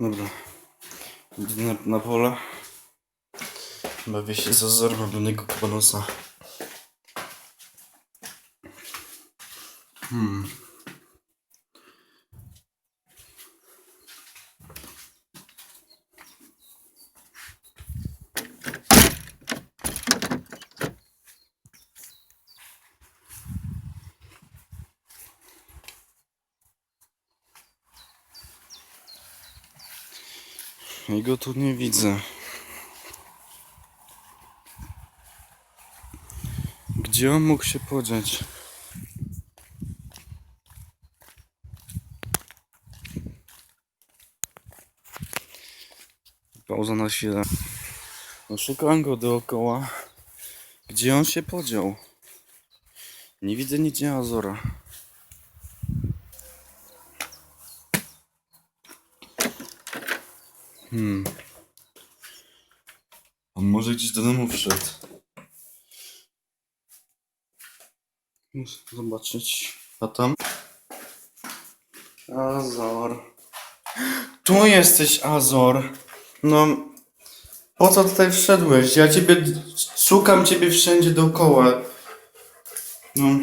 Dobra. Idę na, na pole. Bawię się z do niego kabanosa. Hmm. Jego tu nie widzę. Gdzie on mógł się podziać? Pauza na chwilę. No szukałem go dookoła. Gdzie on się podział? Nie widzę nigdzie Azora. Hmm. On może gdzieś do domu wszedł. Muszę zobaczyć. A tam? Azor. Tu jesteś, Azor. No. Po co tutaj wszedłeś? Ja ciebie. Szukam ciebie wszędzie dookoła. No.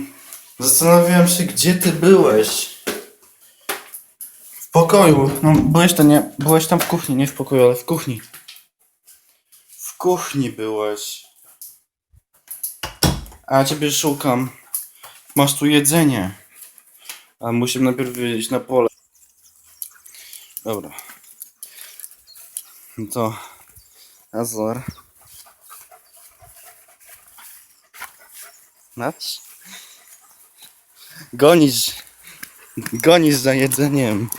Zastanawiam się, gdzie ty byłeś. Pokoju. No, byłeś tam, nie. Byłeś tam w kuchni, nie w pokoju, ale w kuchni. W kuchni byłeś. A ciebie szukam. Masz tu jedzenie. A musimy najpierw wyjść na pole. Dobra. No to. Azor. Masz? Gonisz. Gonisz za jedzeniem.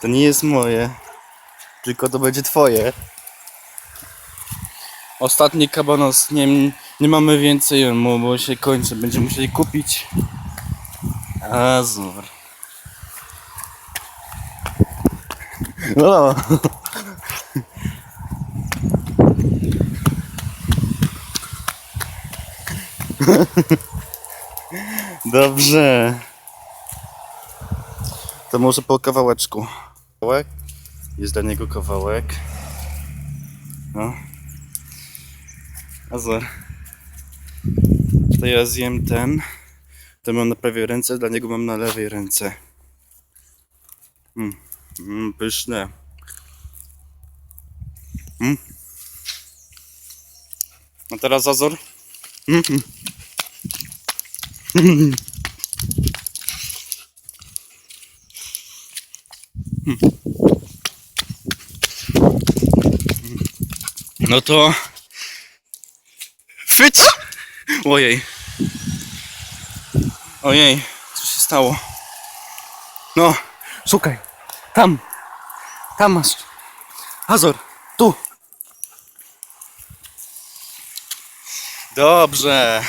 To nie jest moje. Tylko to będzie twoje. Ostatni kabanos. Nie, nie mamy więcej, bo się kończy. Będziemy musieli kupić. Azor. No. Dobrze. To może po kawałeczku. Kawałek? Jest dla niego kawałek. No. Azor. To ja zjem ten. To mam na prawej ręce, dla niego mam na lewej ręce. Mm. Mm, pyszne. Mm. A teraz Azor. Mm. No to... Fyć! Ojej. Ojej, co się stało? No, szukaj. Tam. Tam masz. Azor, tu. Dobrze.